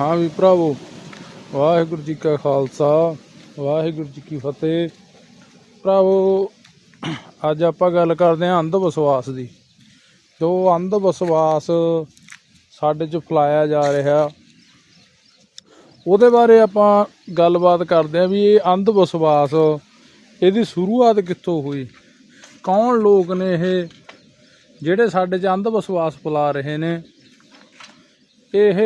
ਹਾਂ ਵੀ ਭਰਾਵੋ, ਵਾਹਿਗੁਰੂ ਜੀ ਕਾ ਖਾਲਸਾ, ਵਾਹਿਗੁਰੂ ਜੀ ਕੀ ਫਤਿਹ। ਭਰਾਵੋ, ਅੱਜ ਆਪਾਂ ਗੱਲ ਕਰਦੇ ਹਾਂ ਅੰਧ ਵਿਸ਼ਵਾਸ ਦੀ। ਜੋ ਅੰਧ ਵਿਸ਼ਵਾਸ ਸਾਡੇ 'ਚ ਫਲਾਇਆ ਜਾ ਰਿਹਾ, ਉਹਦੇ ਬਾਰੇ ਆਪਾਂ ਗੱਲਬਾਤ ਕਰਦੇ ਹਾਂ ਵੀ ਇਹ ਅੰਧ ਵਿਸ਼ਵਾਸ, ਇਹਦੀ ਸ਼ੁਰੂਆਤ ਕਿੱਥੋਂ ਹੋਈ? ਕੌਣ ਲੋਕ ਨੇ ਇਹ, ਜਿਹੜੇ ਸਾਡੇ 'ਚ ਅੰਧ ਵਿਸ਼ਵਾਸ ਫੈਲਾ ਰਹੇ ਨੇ? ਇਹ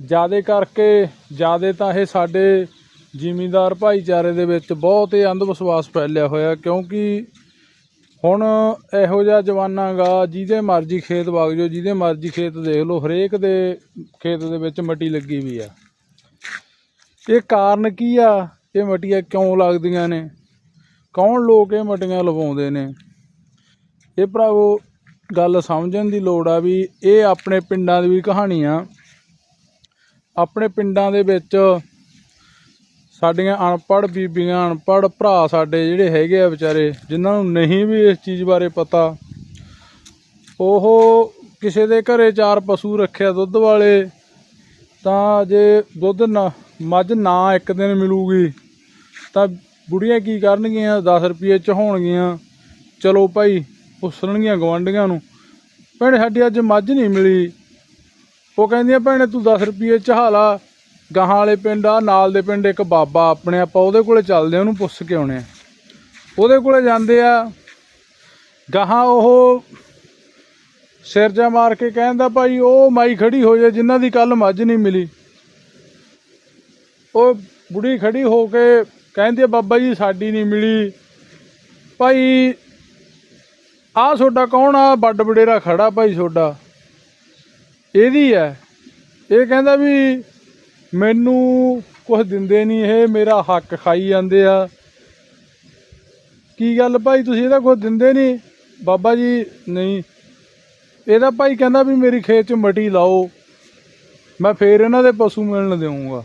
ਜਿਆਦੇ ਕਰਕੇ ਜਿਆਦੇ ਤਾਂ ਇਹ ਸਾਡੇ ਜ਼ਿਮੀਂਦਾਰ ਭਾਈਚਾਰੇ ਦੇ ਵਿੱਚ ਬਹੁਤ ਹੀ ਅੰਧ ਵਿਸ਼ਵਾਸ ਫੈਲਿਆ ਹੋਇਆ, ਕਿਉਂਕਿ ਹੁਣ ਇਹੋ ਜਿਹਾ ਜਵਾਨਾ ਗਾ ਜਿਹਦੇ ਮਰਜ਼ੀ ਖੇਤ ਵਗ ਜਾਓ, ਜਿਹਦੇ ਮਰਜ਼ੀ ਖੇਤ ਦੇਖ ਲਓ, ਹਰੇਕ ਦੇ ਖੇਤ ਦੇ ਵਿੱਚ ਮੱਟੀ ਲੱਗੀ ਵੀ ਆ। ਇਹ ਕਾਰਨ ਕੀ ਆ? ਇਹ ਮਟੀਆਂ ਕਿਉਂ ਲੱਗਦੀਆਂ ਨੇ? ਕੌਣ ਲੋਕ ਇਹ ਮਟੀਆਂ ਲਵਾਉਂਦੇ ਨੇ? ਇਹ ਭਰਾਵੋ, ਗੱਲ ਸਮਝਣ ਦੀ ਲੋੜ ਆ ਵੀ ਇਹ ਆਪਣੇ ਪਿੰਡਾਂ ਦੀ ਵੀ ਕਹਾਣੀ ਆ। ਆਪਣੇ ਪਿੰਡਾਂ ਦੇ ਵਿੱਚ ਸਾਡੀਆਂ ਅਨਪੜ੍ਹ ਬੀਬੀਆਂ, ਅਨਪੜ੍ਹ ਭਰਾ ਸਾਡੇ ਜਿਹੜੇ ਹੈਗੇ ਆ ਵਿਚਾਰੇ, ਜਿਨ੍ਹਾਂ ਨੂੰ ਨਹੀਂ ਵੀ ਇਸ ਚੀਜ਼ ਬਾਰੇ ਪਤਾ, ਉਹ ਕਿਸੇ ਦੇ ਘਰੇ ਚਾਰ ਪਸ਼ੂ ਰੱਖਿਆ ਦੁੱਧ ਵਾਲੇ, ਤਾਂ ਜੇ ਦੁੱਧ ਨਾ, ਮੱਝ ਨਾ ਇੱਕ ਦਿਨ ਮਿਲੂਗੀ, ਤਾਂ ਬੁੜੀਆਂ ਕੀ ਕਰਨਗੀਆਂ 10 ਰੁਪਏ ਹੋਣਗੀਆਂ ਚਲੋ ਭਾਈ, ਪੁੱਛਣਗੀਆਂ ਗਵਾਂਢੀਆਂ ਨੂੰ, ਭੈਣੇ ਸਾਡੀ ਅੱਜ ਮੱਝ ਨਹੀਂ ਮਿਲੀ। ਉਹ ਕਹਿੰਦੀਆਂ, ਭੈਣੇ, ਤੂੰ 10 ਰੁਪਏ ਚਹਾਲਾ ਗਾਹਾਂ ਵਾਲੇ ਪਿੰਡ ਆ, ਨਾਲ ਦੇ ਪਿੰਡ ਇੱਕ ਬਾਬਾ ਆਪਣੇ ਆਪਾਂ ਉਹਦੇ ਕੋਲੇ ਚੱਲਦੇ ਆ ਉਹਨੂੰ ਪੁੱਛ ਕੇ ਆਉਣੇ ਆ। ਉਹਦੇ ਕੋਲੇ ਜਾਂਦੇ ਆ। ਗਾਹਾਂ ਉਹ ਸਿਰ ਜਾ ਮਾਰ ਕੇ ਕਹਿੰਦਾ, ਭਾਈ, ਉਹ ਮਾਈ ਖੜੀ ਹੋ ਜਾ, ਜਿਨ੍ਹਾਂ ਦੀ ਕੱਲ ਮੱਝ ਨਹੀਂ ਮਿਲੀ। ਉਹ ਬੁੜੀ ਖੜੀ ਹੋ ਕੇ ਕਹਿੰਦੀ ਬਾਬਾ ਜੀ, ਸਾਡੀ ਨਹੀਂ ਮਿਲੀ। ਭਾਈ, ਆਹ ਤੁਹਾਡਾ ਕੌਣ ਆ? ਵੱਡ ਵਡੇਰਾ ਖੜਾ ਭਾਈ ਤੁਹਾਡਾ ਇਹਦੀ ਹੈ। ਇਹ ਕਹਿੰਦਾ ਵੀ ਮੈਨੂੰ ਕੁਝ ਦਿੰਦੇ ਨਹੀਂ, ਇਹ ਮੇਰਾ ਹੱਕ ਖਾਈ ਜਾਂਦੇ ਆ। ਕੀ ਗੱਲ ਭਾਈ, ਤੁਸੀਂ ਇਹਦਾ ਕੁਝ ਦਿੰਦੇ ਨਹੀਂ? ਬਾਬਾ ਜੀ, ਨਹੀਂ। ਇਹਦਾ ਭਾਈ ਕਹਿੰਦਾ ਵੀ ਮੇਰੀ ਖੇਤ 'ਚ ਮਟੀ ਲਾਓ। ਮੈਂ ਫੇਰ ਇਹਨਾਂ ਦੇ ਪਸ਼ੂ ਮਿਲਣ ਦੇਵਾਂਗਾ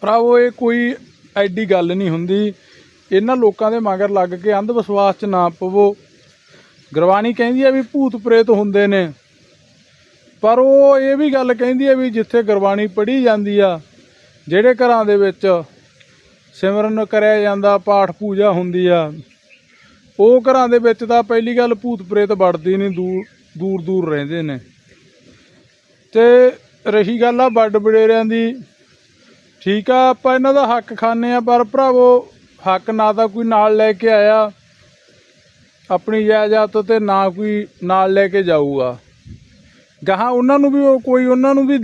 ਭਰਾਵੋ, ਇਹ ਕੋਈ ਐਡੀ ਗੱਲ ਨਹੀਂ ਹੁੰਦੀ। ਇਹਨਾਂ ਲੋਕਾਂ ਦੇ ਮਗਰ ਲੱਗ ਕੇ ਅੰਧ ਵਿਸ਼ਵਾਸ 'ਚ ਨਾ ਪਵੋ। ਗੁਰਬਾਣੀ ਕਹਿੰਦੀ ਆ ਵੀ ਭੂਤ ਪ੍ਰੇਤ ਹੁੰਦੇ ਨੇ। ਪਰ ਉਹ ਇਹ ਵੀ ਗੱਲ ਕਹਿੰਦੀ ਹੈ ਵੀ ਜਿੱਥੇ ਗੁਰਬਾਣੀ ਪੜ੍ਹੀ ਜਾਂਦੀ ਆ, ਜਿਹੜੇ ਘਰਾਂ ਦੇ ਵਿੱਚ ਸਿਮਰਨ ਕਰਿਆ ਜਾਂਦਾ, ਪਾਠ ਪੂਜਾ ਹੁੰਦੀ ਆ, ਉਹ ਘਰਾਂ ਦੇ ਵਿੱਚ ਤਾਂ ਪਹਿਲੀ ਗੱਲ ਭੂਤ ਪ੍ਰੇਤ ਵੜਦੀ ਨਹੀਂ, ਦੂਰ ਦੂਰ ਦੂਰ ਰਹਿੰਦੇ ਨੇ। ਤੇ ਰਹੀ ਗੱਲ ਆ ਵੱਡ ਵਡੇਰਿਆਂ ਦੀ, ਠੀਕ ਆ, ਆਪਾਂ ਇਹਨਾਂ ਦਾ ਹੱਕ ਖਾਂਦੇ ਆ, ਪਰ ਭਰਾਵੋ, ਹੱਕ ਨਾ ਤਾਂ ਕੋਈ ਨਾਲ ਲੈ ਕੇ ਆਇਆ, ਆਪਣੀ ਜਾਇਦਾਦ ਤੇ ਨਾ ਕੋਈ ਨਾਲ ਲੈ ਕੇ ਜਾਊਗਾ। ਗਾਹਾਂ ਉਹਨਾਂ ਨੂੰ ਵੀ ਉਹ ਕੋਈ ਉਹਨਾਂ ਨੂੰ ਵੀ